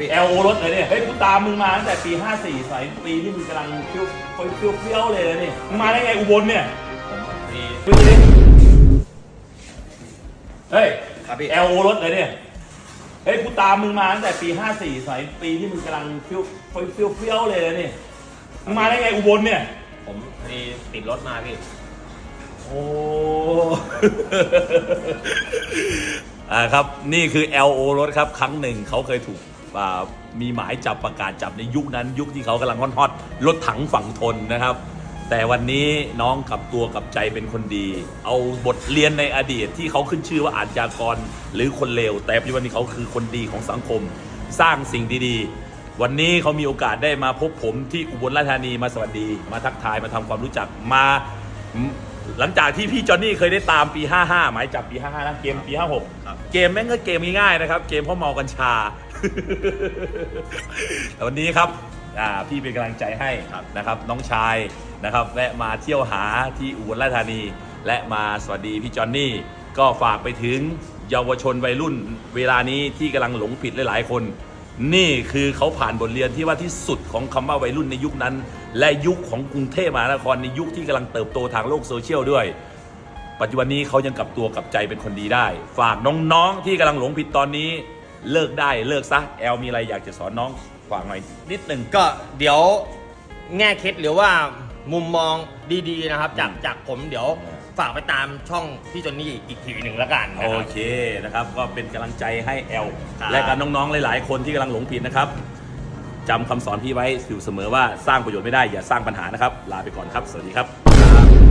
พี่ แอลโอรถเลยเนี่ยเฮ้ยกูตามมึงมาตั้งแต่ปี 54สมัยปีที่มึงกำลังเฟี้ยวเฟี้ยวเฟี้ยวเลยนะนี่มึงมาได้ไงอุบลเนี่ยผมมีดูดิเฮ้ยครับพี่ แอลโอรถเลยเนี่ยเฮ้ยกูตามมึงมาตั้งแต่ปี 54สมัยปีที่มึงกำลังเฟี้ยวเฟี้ยวเฟี้ยวเลยนะนี่มึงมาได้ไงอุบลเนี่ย ผมมีติดรถมาพี่ โอ้ อ่าครับ นี่คือ LO รถครับ ครั้งหนึ่งเขาเคยถูกอ่า มีหมายจับประกาศจับในยุคนั้น ยุคที่เขากำลังฮอตๆรถถังฝั่งทนนะครับ แต่วันนี้น้องกลับตัวกลับใจเป็นคนดี เอาบทเรียนในอดีตที่เขาขึ้นชื่อว่าอาชญากรหรือคนเลวแต่ปัจจุบันนี้เขาคือคนดีของสังคม สร้างสิ่งดีๆ วันนี้เขามีโอกาสได้มาพบผมที่อุบลราชธานีมาสวัสดี มาทักทายมาทำความรู้จักมาหลังจากที่พี่จอห์นนี่เคยได้ตามปี 55 หมายจับปี 55นะเกมปีครับ56 เกมแม่งก็เกมง่ายๆนะครับ เกมเพราะเมากัญชา แต่วันนี้ครับอ่าพี่เป็นกำลังใจให้นะครับ น้องชายนะครับแวะมาเที่ยวหาที่อุบลราชธานี และมาสวัสดีพี่จอห์นนี่ ก็ฝากไปถึงเยาวชนวัยรุ่น เวลานี้ที่กำลังหลงผิดหลายๆคน นี่คือเขาผ่านบทเรียนที่ว่าที่สุดของคำว่าวัยรุ่นในยุคนั้น และยุคของกรุงเทพมหานครในยุคที่กำลังเติบโตทางโลกโซเชียลด้วยปัจจุบันนี้เขายังกลับตัวกลับใจเป็นคนดีได้ ฝากน้องๆที่กำลังหลงผิดตอนนี้ เลิกได้เลิกซะแอลมีอะไรอยากจะสอนน้องฝากหน่อยนิดหนึ่ง ก็เดี๋ยวแง่คิดหรือว่ามุมมองดีๆนะครับ จากจากผมเดี๋ยวฝากไปตามช่องพี่จอนนี่อีกทีหนึ่งแล้วกันนะโอครับ เคนะครับ ก็เป็นกำลังใจให้แอลครับ และกับน้องๆหลาย ๆ คนที่กำลังหลงผิดนะครับจำคำสอนพี่ไว้อยู่เสมอว่าสร้างประโยชน์ไม่ได้อย่าสร้างปัญหานะครับ ลาไปก่อนครับ สวัสดีครับ